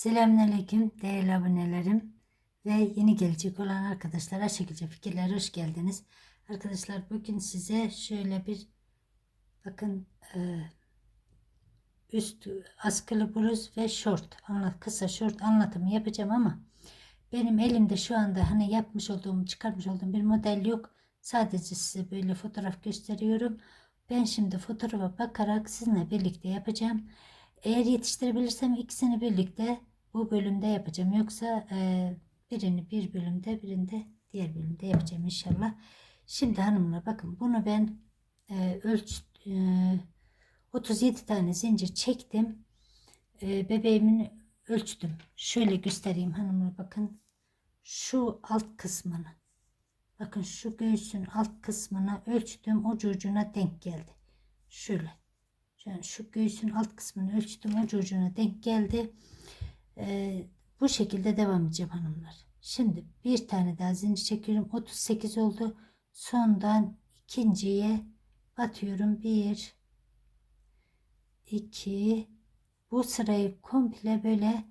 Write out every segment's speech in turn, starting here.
Selamünaleyküm değerli abonelerim ve yeni gelecek olan arkadaşlara şekilce fikirler hoş geldiniz. Arkadaşlar bugün size şöyle bir bakın e, üst askılı bluz ve şort anlat kısa şort anlatımı yapacağım ama benim elimde şu anda hani yapmış olduğum çıkarmış olduğum bir model yok. Sadece size böyle fotoğraf gösteriyorum. Ben şimdi fotoğrafa bakarak sizinle birlikte yapacağım. Eğer yetiştirebilirsem ikisini birlikte bu bölümde yapacağım. Yoksa e, birini bir bölümde birinde diğer bölümde yapacağım inşallah. Şimdi hanımlar bakın bunu ben e, ölç e, 37 tane zincir çektim. E, bebeğimin ölçtüm. Şöyle göstereyim hanımlar bakın. Şu alt kısmını bakın şu göğsün alt kısmına ölçtüm. Ucu ucuna denk geldi. Şöyle. Yani şu göğsün alt kısmını ölçtüm. Ucu ucuna denk geldi. Ee, bu şekilde devam edeceğim hanımlar. Şimdi bir tane daha zincir çekiyorum. 38 oldu. Sondan ikinciye batıyorum. 1 2 bu sırayı komple böyle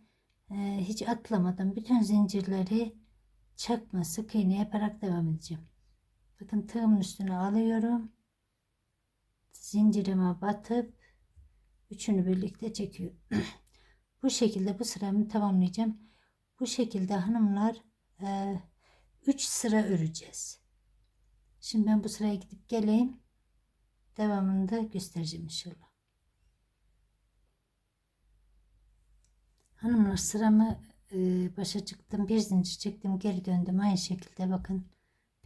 e, hiç atlamadan bütün zincirleri çakma sık iğne yaparak devam edeceğim. Bakın tığımın üstüne alıyorum. Zincirime batıp üçünü birlikte çekiyorum. bu şekilde bu sıramı tamamlayacağım. Bu şekilde hanımlar 3 sıra öreceğiz. Şimdi ben bu sıraya gidip geleyim. Devamını da göstereceğim inşallah. Hanımlar sıramı e, başa çıktım. Bir zincir çektim. Geri döndüm. Aynı şekilde bakın.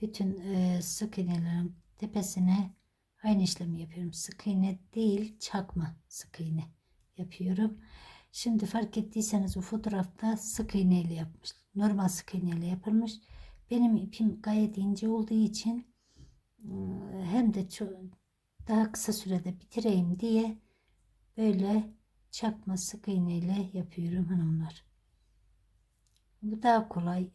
Bütün e, sık iğnelerin tepesine aynı işlemi yapıyorum. Sık iğne değil çakma sık iğne yapıyorum. Şimdi fark ettiyseniz o fotoğrafta sık iğne ile yapmış. Normal sık iğne ile yapılmış. Benim ipim gayet ince olduğu için hem de çok daha kısa sürede bitireyim diye böyle çakma sık iğne ile yapıyorum hanımlar. Bu daha kolay.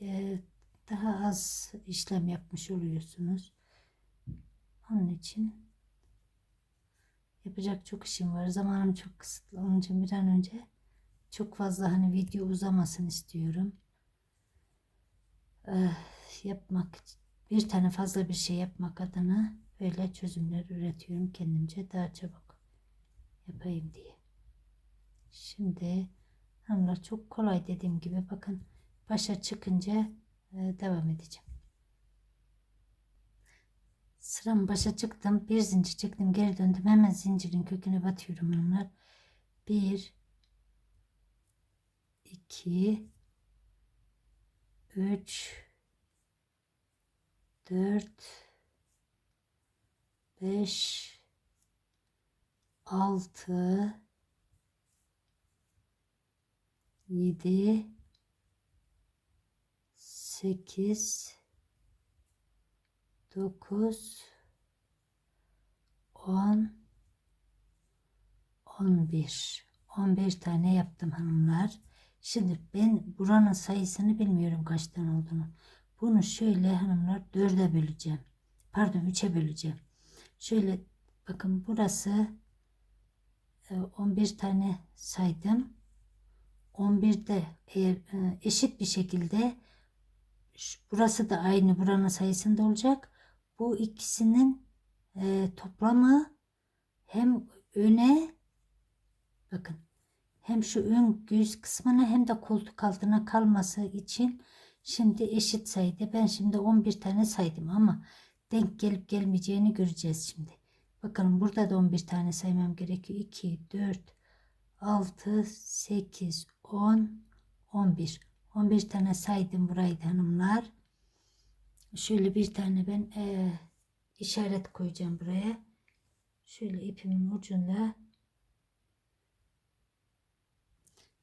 Daha az işlem yapmış oluyorsunuz. Onun için yapacak çok işim var. Zamanım çok kısıtlı. Onun için bir an önce çok fazla hani video uzamasın istiyorum. Ee, yapmak bir tane fazla bir şey yapmak adına böyle çözümler üretiyorum kendimce daha çabuk yapayım diye. Şimdi hanımlar çok kolay dediğim gibi bakın başa çıkınca e, devam edeceğim. Sıram başa çıktım. Bir zincir çektim. Geri döndüm. Hemen zincirin köküne batıyorum hanımlar. Bir, iki, üç, dört, beş, altı, yedi, sekiz, dokuz, on, on bir. On bir tane yaptım hanımlar. Şimdi ben buranın sayısını bilmiyorum kaç tane olduğunu. Bunu şöyle hanımlar dörde böleceğim. Pardon üçe böleceğim. Şöyle bakın burası e, 11 tane saydım. 11'de eğer e, eşit bir şekilde burası da aynı buranın sayısında olacak. Bu ikisinin e, toplamı hem öne bakın hem şu ön göğüs kısmına hem de koltuk altına kalması için şimdi eşit sayıda ben şimdi 11 tane saydım ama denk gelip gelmeyeceğini göreceğiz şimdi. Bakalım burada da 11 tane saymam gerekiyor. 2, 4, 6, 8, 10, 11. 11 tane saydım burayı da hanımlar. Şöyle bir tane ben eee, işaret koyacağım buraya. Şöyle ipimin ucunda.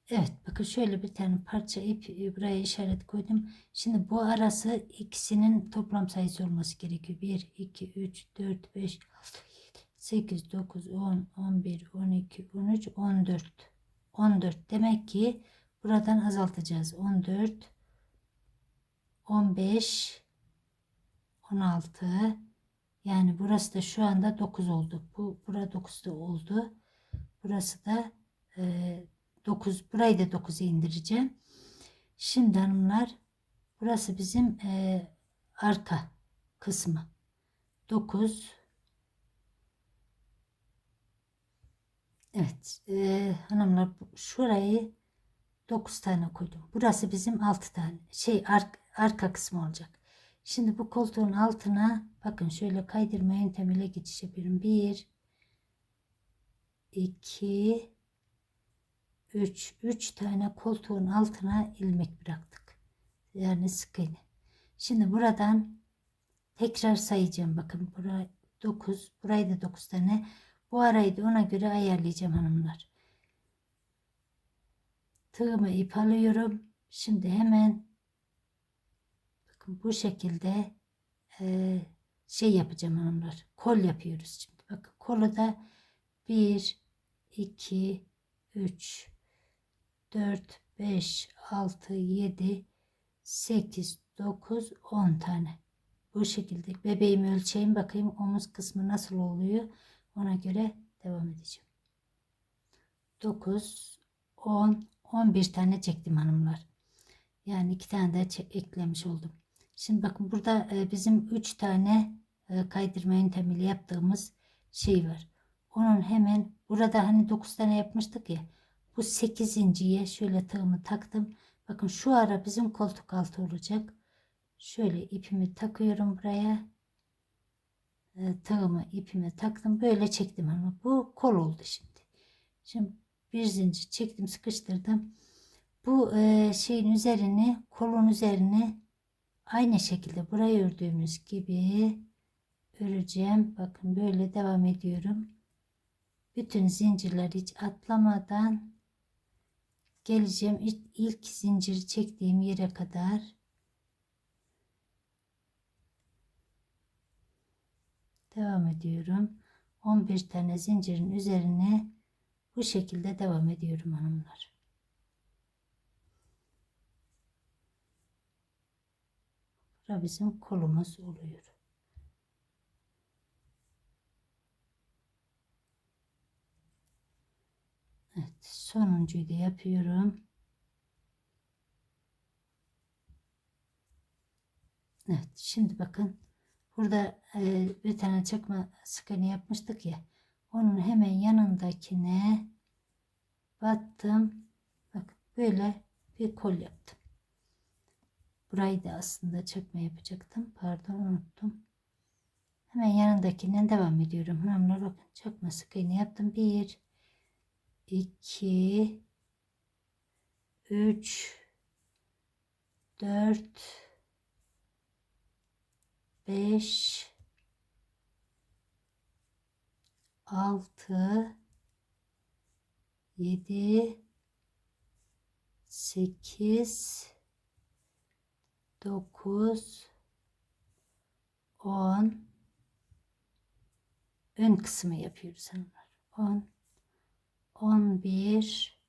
Evet bakın şöyle bir tane parça ip e, buraya işaret koydum. Şimdi bu arası ikisinin toplam sayısı olması gerekiyor. 1, 2, 3, 4, 5, 6, 7, 8, 9, 10, 11, 12, 13, 14. 14 demek ki buradan azaltacağız. 14, 15, 16 yani burası da şu anda 9 oldu. Bu bura 9 da oldu. Burası da e, 9 burayı da 9'a indireceğim. Şimdi hanımlar burası bizim e, arka kısmı. 9 Evet e, hanımlar şurayı 9 tane koydum. Burası bizim 6 tane şey ar- arka kısmı olacak. Şimdi bu koltuğun altına bakın şöyle kaydırma yöntemiyle geçiş yapıyorum. 1 2 3 3 tane koltuğun altına ilmek bıraktık. Yani sık iğne. Şimdi buradan tekrar sayacağım. Bakın burayı 9, burayı da 9 tane. Bu arayı da ona göre ayarlayacağım hanımlar. Tığımı ip alıyorum. Şimdi hemen bakın bu şekilde eee, şey yapacağım hanımlar. Kol yapıyoruz şimdi. Bakın kolu da 1 2 3 4 5 6 7 8 9 10 tane. Bu şekilde bebeğimi ölçeyim bakayım omuz kısmı nasıl oluyor. Ona göre devam edeceğim. 9 10 11 tane çektim hanımlar. Yani iki tane de eklemiş oldum. Şimdi bakın burada e, bizim 3 tane e, kaydırma yöntemiyle yaptığımız şey var. Onun hemen burada hani 9 tane yapmıştık ya. Bu 8.ye şöyle tığımı taktım. Bakın şu ara bizim koltuk altı olacak. Şöyle ipimi takıyorum buraya. E, tığımı ipime taktım. Böyle çektim ama bu kol oldu şimdi. Şimdi bir zincir çektim sıkıştırdım. Bu e, şeyin üzerine kolun üzerine aynı şekilde burayı ördüğümüz gibi öreceğim. Bakın böyle devam ediyorum. Bütün zincirleri hiç atlamadan geleceğim ilk, zinciri çektiğim yere kadar. Devam ediyorum. 11 tane zincirin üzerine bu şekilde devam ediyorum hanımlar. Bura bizim kolumuz oluyor. Evet, sonuncuyu da yapıyorum. Evet, şimdi bakın burada e, bir tane çakma sık iğne yapmıştık ya. Onun hemen yanındakine battım. Bak böyle bir kol yaptım. Burayı da aslında çakma yapacaktım. Pardon unuttum. Hemen yanındakinden devam ediyorum. Hanımlar bakın çakma sık yaptım. Bir, iki, üç, dört, beş, altı, yedi, sekiz, dokuz, on. Ön kısmı yapıyoruz hanımlar. On, on bir,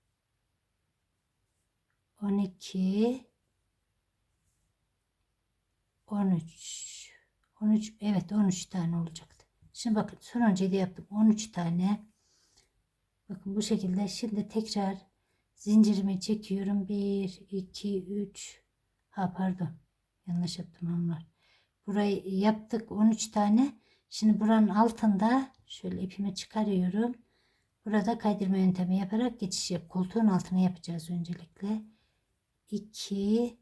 on iki, on üç. On üç, evet on üç tane olacaktı. Şimdi bakın sonuncuyu da yaptım. On üç tane. Bakın bu şekilde. Şimdi tekrar zincirimi çekiyorum. Bir, iki, üç. Ha pardon. Yanlış yaptım onlar. Burayı yaptık 13 tane. Şimdi buranın altında şöyle ipimi çıkarıyorum. Burada kaydırma yöntemi yaparak geçiş yap. Koltuğun altına yapacağız öncelikle. 2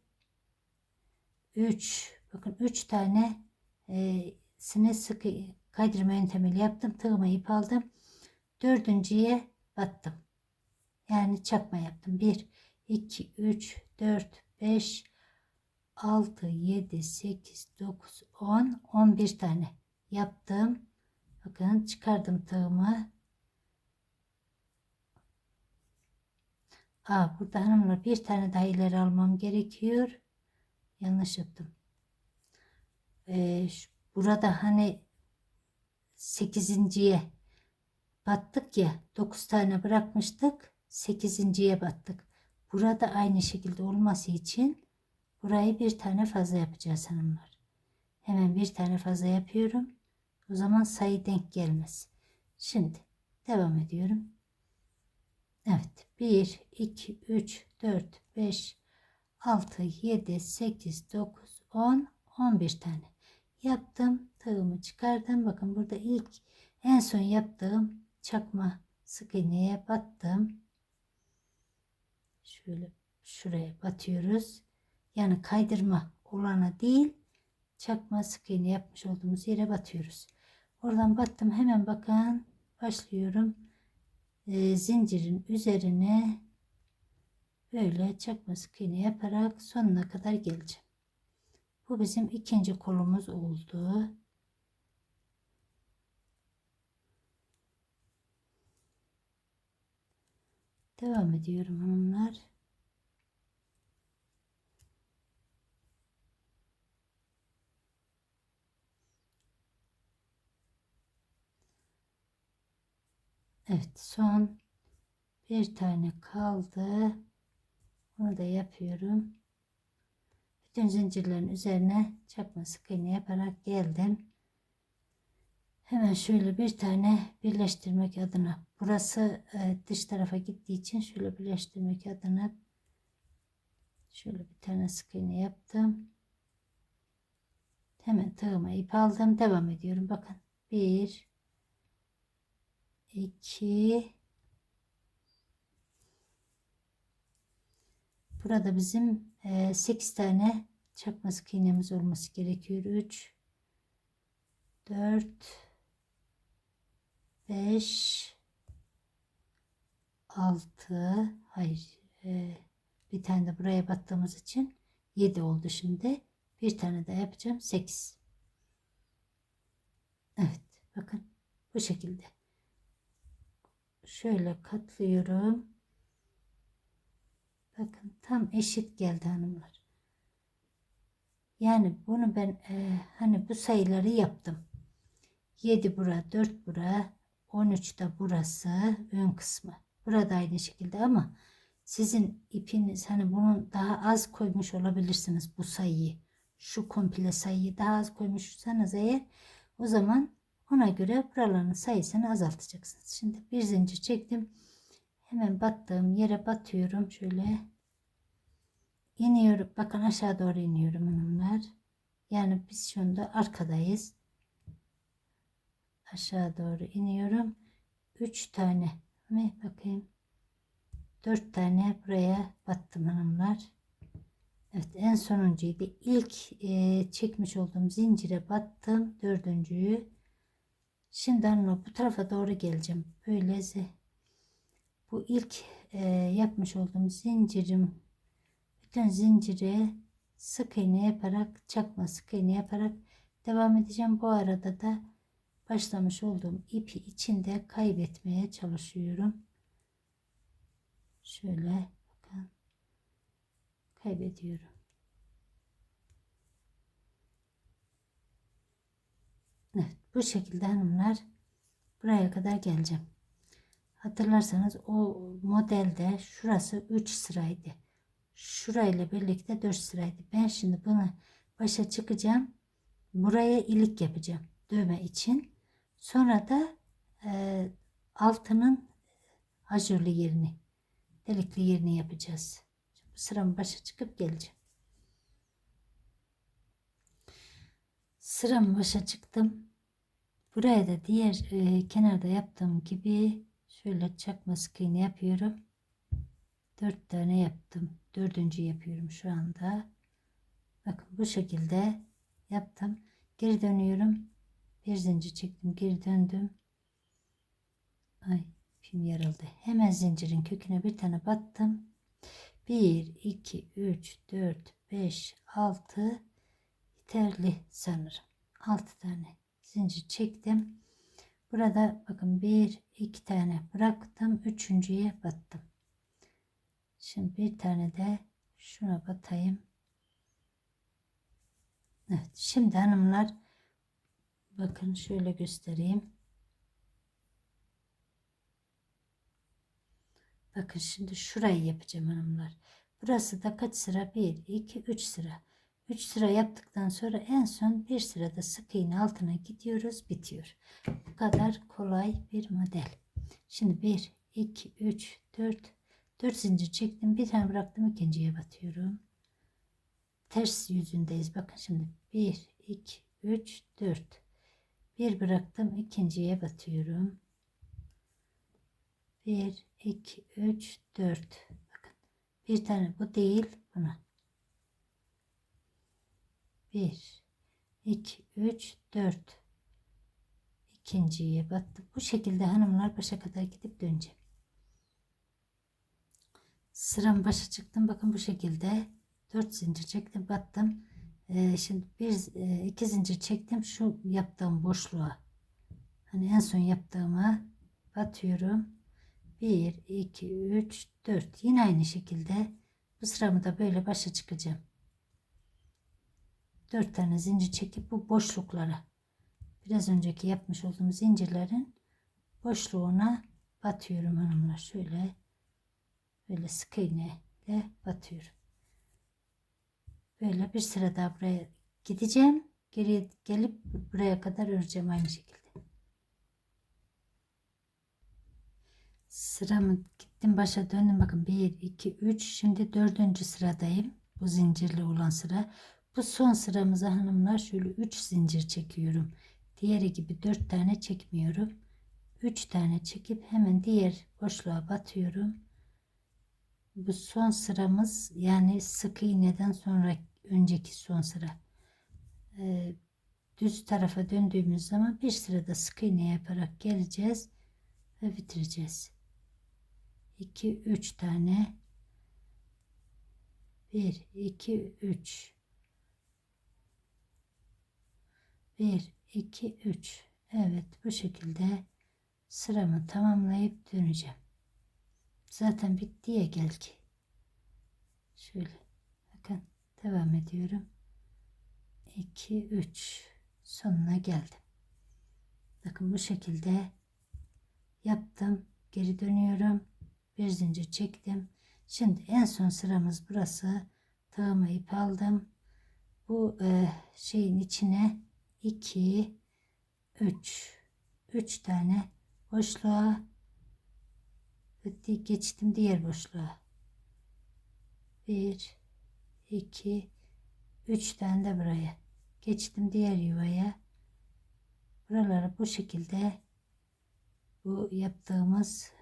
3 bakın 3 tane e, sine sıkı kaydırma yöntemiyle yaptım. Tığıma ip aldım. Dördüncüye battım. Yani çakma yaptım. 1 2 3 4 5 6 7 8 9 10 11 tane yaptım. Bakın çıkardım tığımı. Aa, burada hanımlar bir tane daha ileri almam gerekiyor. Yanlış yaptım. Ee, şu- burada hani 8.ye battık ya 9 tane bırakmıştık 8.ye battık. Burada aynı şekilde olması için burayı bir tane fazla yapacağız hanımlar. Hemen bir tane fazla yapıyorum. O zaman sayı denk gelmez. Şimdi devam ediyorum. Evet. 1, 2, 3, 4, 5, 6, 7, 8, 9, 10, 11 tane yaptım. Tığımı çıkardım. Bakın burada ilk en son yaptığım çakma sık iğneye battım. Şöyle şuraya batıyoruz. Yani kaydırma olana değil çakma sık iğne yapmış olduğumuz yere batıyoruz. Oradan battım. Hemen bakın başlıyorum. Ee, zincirin üzerine böyle çakma sık iğne yaparak sonuna kadar geleceğim. Bu bizim ikinci kolumuz oldu. Devam ediyorum hanımlar. Evet son bir tane kaldı. Bunu da yapıyorum. Bütün zincirlerin üzerine çakma sık iğne yaparak geldim. Hemen şöyle bir tane birleştirmek adına. Burası e, dış tarafa gittiği için şöyle birleştirmek adına şöyle bir tane sık iğne yaptım. Hemen tığıma ip aldım. Devam ediyorum. Bakın. 1 2 Burada bizim 8 e, tane çakma sık iğnemiz olması gerekiyor. 3 4 5 6 hayır e, bir tane de buraya battığımız için 7 oldu şimdi. Bir tane daha yapacağım. 8. Evet. Bakın. Bu şekilde. Şöyle katlıyorum. Bakın tam eşit geldi hanımlar. Yani bunu ben e, hani bu sayıları yaptım. 7 bura 4 bura 13 de burası ön kısmı. Burada aynı şekilde ama sizin ipiniz hani bunun daha az koymuş olabilirsiniz bu sayıyı. Şu komple sayıyı daha az koymuşsanız eğer o zaman ona göre buraların sayısını azaltacaksınız. Şimdi bir zincir çektim. Hemen battığım yere batıyorum. Şöyle iniyorum. Bakın aşağı doğru iniyorum hanımlar. Yani biz şu arkadayız. Aşağı doğru iniyorum. 3 tane mi bakayım. 4 tane buraya battım hanımlar. Evet en sonuncuydu. İlk e, çekmiş olduğum zincire battım. Dördüncüyü. Şimdi hanımlar bu tarafa doğru geleceğim. Böyle bu ilk e, yapmış olduğum zincirim bütün zincire sık iğne yaparak çakma sık iğne yaparak devam edeceğim. Bu arada da başlamış olduğum ipi içinde kaybetmeye çalışıyorum. Şöyle bakın kaybediyorum. Evet bu şekilde hanımlar buraya kadar geleceğim. Hatırlarsanız o modelde şurası 3 sıraydı. Şurayla birlikte 4 sıraydı. Ben şimdi bunu başa çıkacağım. Buraya ilik yapacağım. Dövme için. Sonra da e, altının ajurlu yerini delikli yerini yapacağız. Şimdi sıramın başa çıkıp geleceğim. Sıramın başa çıktım. Buraya da diğer e, kenarda yaptığım gibi Şöyle çakma sık yapıyorum. Dört tane yaptım. Dördüncü yapıyorum şu anda. Bakın bu şekilde yaptım. Geri dönüyorum. Bir zincir çektim. Geri döndüm. Ay ipim yarıldı. Hemen zincirin köküne bir tane battım. 1, 2, 3, 4, 5, 6 yeterli sanırım. 6 tane zincir çektim. Burada bakın bir iki tane bıraktım. Üçüncüye battım. Şimdi bir tane de şuna batayım. Evet. Şimdi hanımlar bakın şöyle göstereyim. Bakın şimdi şurayı yapacağım hanımlar. Burası da kaç sıra? 1, 2, 3 sıra. 3 sıra yaptıktan sonra en son bir sırada sık iğne altına gidiyoruz bitiyor. Bu kadar kolay bir model. Şimdi 1, 2, 3, 4 4 zincir çektim bir tane bıraktım ikinciye batıyorum. Ters yüzündeyiz. Bakın şimdi 1 2 3 4 bir bıraktım ikinciye batıyorum. 1 2 3 4 bakın bir tane bu değil buna 1 2 3 4 ikinciye battım bu şekilde hanımlar başa kadar gidip döneceğim sıram başa çıktım. Bakın bu şekilde 4 zincir çektim battım. Ee, şimdi bir e, iki zincir çektim. Şu yaptığım boşluğa. Hani en son yaptığıma batıyorum. 1 2 3 4 yine aynı şekilde bu sıramı da böyle başa çıkacağım 4 tane zincir çekip bu boşluklara biraz önceki yapmış olduğum zincirlerin boşluğuna batıyorum hanımlar. Şöyle böyle sık iğne ile batıyorum. Böyle bir sıra daha buraya gideceğim. Geri gelip buraya kadar öreceğim aynı şekilde. Sıramı gittim başa döndüm. Bakın 1 2 3 şimdi dördüncü sıradayım. Bu zincirli olan sıra bu son sıramıza hanımlar şöyle 3 zincir çekiyorum. Diğeri gibi 4 tane çekmiyorum. 3 tane çekip hemen diğer boşluğa batıyorum. Bu son sıramız yani sık iğneden sonra önceki son sıra. Ee, düz tarafa döndüğümüz zaman bir sırada sık iğne yaparak geleceğiz ve bitireceğiz. 2 3 tane. 1 2 3 1 2 3 Evet bu şekilde sıramı tamamlayıp döneceğim. Zaten bittiye gel ki şöyle bakın devam ediyorum. 2 3 sonuna geldim. Bakın bu şekilde yaptım geri dönüyorum. Bir zincir çektim. Şimdi en son sıramız burası. Tığımı ip aldım. Bu e, şeyin içine 2 3 3 tane boşluğa geçtim diğer boşluğa. 1 2 3 tane de buraya geçtim diğer yuvaya. Buraları bu şekilde bu yaptığımız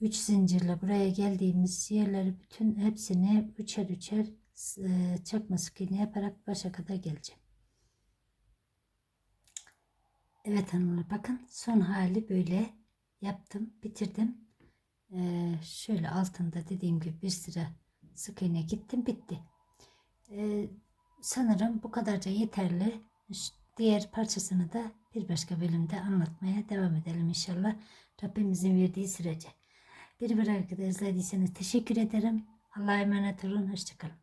3 zincirle buraya geldiğimiz yerleri bütün hepsini üçer üçer e, çakma sık iğne yaparak başa kadar geleceğim. Evet hanımlar bakın son hali böyle yaptım bitirdim. Ee, şöyle altında dediğim gibi bir sıra sık iğne gittim bitti. Ee, sanırım bu kadarca yeterli. Diğer parçasını da bir başka bölümde anlatmaya devam edelim inşallah. Rabbimizin verdiği sürece. Bir arkadaşlar izlediyseniz teşekkür ederim. Allah'a emanet olun. Hoşçakalın.